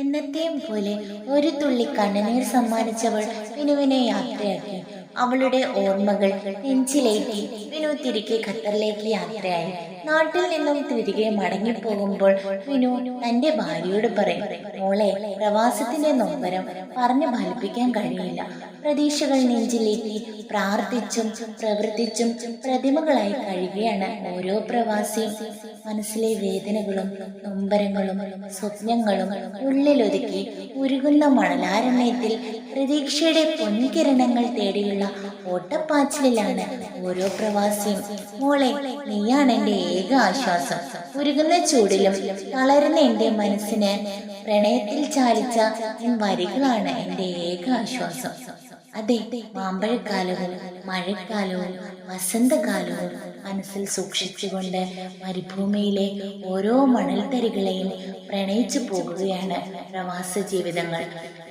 എന്നത്തെയും പോലെ ഒരു തുള്ളി കണ്ണുനീർ സമ്മാനിച്ചവൾ വിനുവിനെ യാത്രയാക്കി. അവളുടെ ഓർമ്മകൾ നെഞ്ചിലേറ്റി വിനു തിരികെ ഖത്തറിലേക്ക് യാത്രയായി. നാട്ടിൽ നിന്നും തിരികെ മടങ്ങിപ്പോകുമ്പോൾ വിനു തന്റെ ഭാര്യയോട് പറയും മോളെ പ്രവാസത്തിന്റെ നൊമ്പരം പറഞ്ഞു ഫലിപ്പിക്കാൻ കഴിയില്ല. പ്രതീക്ഷകൾ നെഞ്ചിലേറ്റി പ്രാർത്ഥിച്ചും പ്രവർത്തിച്ചും പ്രതിമകളായി കഴിയുകയാണ് ഓരോ പ്രവാസിയും. മനസ്സിലെ വേദനകളും നൊമ്പരങ്ങളും സ്വപ്നങ്ങളും ഉള്ളിലൊതുക്കി ഉരുകുന്ന മണലാരണ്യത്തിൽ പ്രതീക്ഷയുടെ പൊൻകിരണങ്ങൾ തേടിയുള്ള ഓട്ടപ്പാച്ചിലാണ് ഓരോ പ്രവാസിയും. മോളെ നീയാണ് എന്റെ ഏക ആശ്വാസം. ഉരുകുന്ന ചൂടിലും തളരുന്ന എന്റെ മനസ്സിന് പ്രണയത്തിൽ ചാലിച്ച വരികളാണ് എന്റെ ഏക ആശ്വാസം. അതെ മാമ്പഴക്കാലവും മഴക്കാലവും വസന്തകാലവും മനസ്സിൽ സൂക്ഷിച്ചുകൊണ്ട് മരുഭൂമിയിലെ ഓരോ മണൽത്തരികളെയും പ്രണയിച്ചു പോകുകയാണ് പ്രവാസ ജീവിതങ്ങൾ.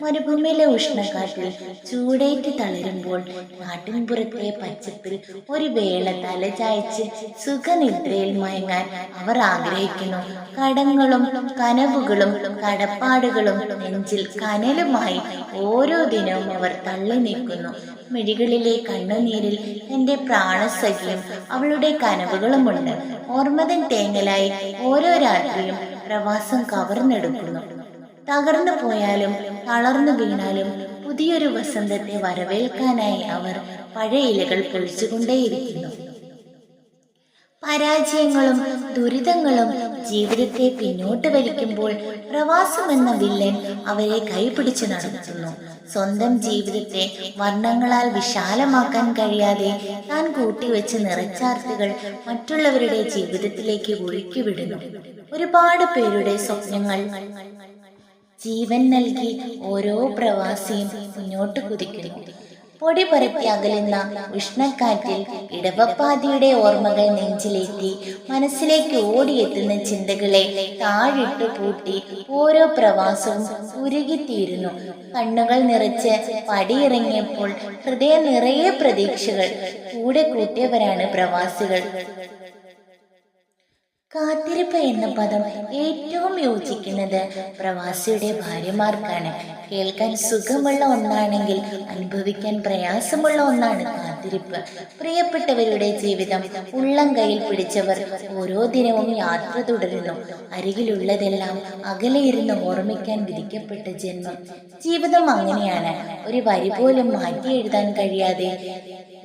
മരുഭൂമിയിലെ ഉഷ്ണക്കാറ്റിൽ ചൂടേറ്റ് തളരുമ്പോൾ നാട്ടിൻപുറത്തെ പച്ചപ്പിൽ ഒരു വേള തലചായ്ച്ച് സുഖനിദ്രയിൽ മയങ്ങാൻ അവർ ആഗ്രഹിക്കുന്നു. കടങ്ങളും കനവുകളും കടപ്പാടുകളും നെഞ്ചിൽ കനലുമായി ഓരോ ദിനവും അവർ തള്ളി നീക്കുന്നു മിഴികളിലെ കണ്ണുനീരിൽ എന്റെ പ്രാണസഖിയും അവളുടെ കനവുകളുമുണ്ട് ഓർമ്മതൻ തേങ്ങലായി ഓരോ രാത്രിയും പ്രവാസം കവർന്നെടുക്കുന്നു. തകർന്നു പോയാലും തളർന്നു വീണാലും പുതിയൊരു വസന്തത്തെ വരവേൽക്കാനായി അവർ പഴയ ഇലകൾ പൊഴിച്ചുകൊണ്ടേയിരിക്കുന്നു. പരാജയങ്ങളും ദുരിതങ്ങളും ജീവിതത്തെ പിന്നോട്ട് വലിക്കുമ്പോൾ പ്രവാസം എന്ന വില്ലൻ അവരെ കൈപിടിച്ചു നടത്തുന്നു. സ്വന്തം ജീവിതത്തെ വർണങ്ങളാൽ വിശാലമാക്കാൻ കഴിയാതെ താൻ കൂട്ടിവെച്ച് നിറച്ചാർത്തുകൾ മറ്റുള്ളവരുടെ ജീവിതത്തിലേക്ക് ഒഴുക്കിവിടുന്നു. ഒരുപാട് പേരുടെ സ്വപ്നങ്ങൾ ജീവൻ നൽകി ഓരോ പ്രവാസിയും മുന്നോട്ട് കുതിക്കുന്നു. പൊടി അകലുന്ന ഉഷ്ണക്കാറ്റിൽ ഇടവപ്പാതിയുടെ ഓർമ്മകൾ നെഞ്ചിലേറ്റി മനസ്സിലേക്ക് ഓടിയെത്തുന്ന ചിന്തകളെ താഴിട്ടു പൂട്ടി ഓരോ പ്രവാസവും ഉരുകിത്തീരുന്നു. കണ്ണുകൾ നിറച്ച് പടിയിറങ്ങിയപ്പോൾ ഹൃദയം നിറയെ പ്രതീക്ഷകൾ. കൂടെ കൂട്ടിയവരാണ് പ്രവാസികൾ. കാത്തിരിപ്പ് എന്ന പദം ഏറ്റവും യോജിക്കുന്നത് പ്രവാസിയുടെ ഭാര്യമാർക്കാണ്. കേൾക്കാൻ സുഖമുള്ള ഒന്നാണെങ്കിൽ അനുഭവിക്കാൻ പ്രയാസമുള്ള ഒന്നാണ് കാത്തിരിപ്പ്. പ്രിയപ്പെട്ടവരുടെ ജീവിതം ഉള്ളം കയ്യിൽ പിടിച്ചവർ ഓരോ ദിനവും യാത്ര തുടരുന്നു. അരികിലുള്ളതെല്ലാം അകലെയിരുന്ന് ഓർമ്മിക്കാൻ വിധിക്കപ്പെട്ട ജന്മം. ജീവിതം അങ്ങനെയാണ്. ഒരു വരി പോലും മാറ്റി എഴുതാൻ കഴിയാതെ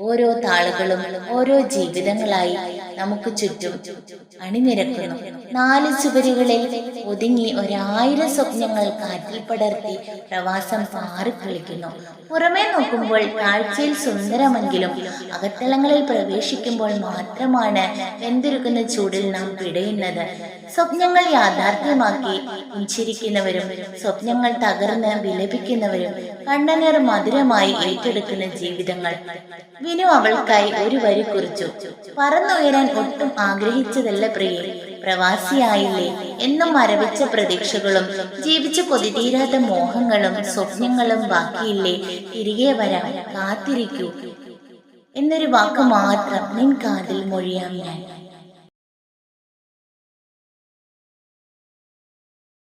ഓരോ താളുകളും ഓരോ ജീവിതങ്ങളായി നമുക്ക് ചുറ്റും അണിനിരക്കുന്നു. നാല് ചുവരുകളിൽ ഒതുങ്ങി ഒരായിരം സ്വപ്നങ്ങൾ കാറ്റിൽ പടർത്തി പ്രവാസം പാറിക്കളിക്കുന്നു പുറമേ നോക്കുമ്പോൾ കാഴ്ചയിൽ സുന്ദരമെങ്കിലും അകത്തളങ്ങളിൽ പ്രവേശിക്കുമ്പോൾ മാത്രമാണ് വെന്തുരുക്കുന്ന ചൂടിൽ നാം പിടയുന്നത്. സ്വപ്നങ്ങൾ യാഥാർത്ഥ്യമാക്കി ഉച്ചരിക്കുന്നവരും സ്വപ്നങ്ങൾ തകർന്ന് വിലപിക്കുന്നവരും കണ്ണനീർ മധുരമായി ഏറ്റെടുക്കുന്ന ജീവിതങ്ങൾ. വിനു അവൾക്കായി ഒരു വരി കുറിച്ചു. പറന്നുയരാൻ ഒട്ടും ആഗ്രഹിച്ചതല്ല പ്രിയെ. പ്രവാസിയായില്ലേ എന്നും മരവിച്ച പ്രതീക്ഷകളും ജീവിച്ചു കൊതിതീരാത്ത മോഹങ്ങളും സ്വപ്നങ്ങളും ബാക്കിയില്ലേ. തിരികെ വരാൻ കാത്തിരിക്കൂ. എന്നൊരു വാക്ക് മാത്രം നിൻ കാതിൽ മൊഴിയാം ഞാൻ.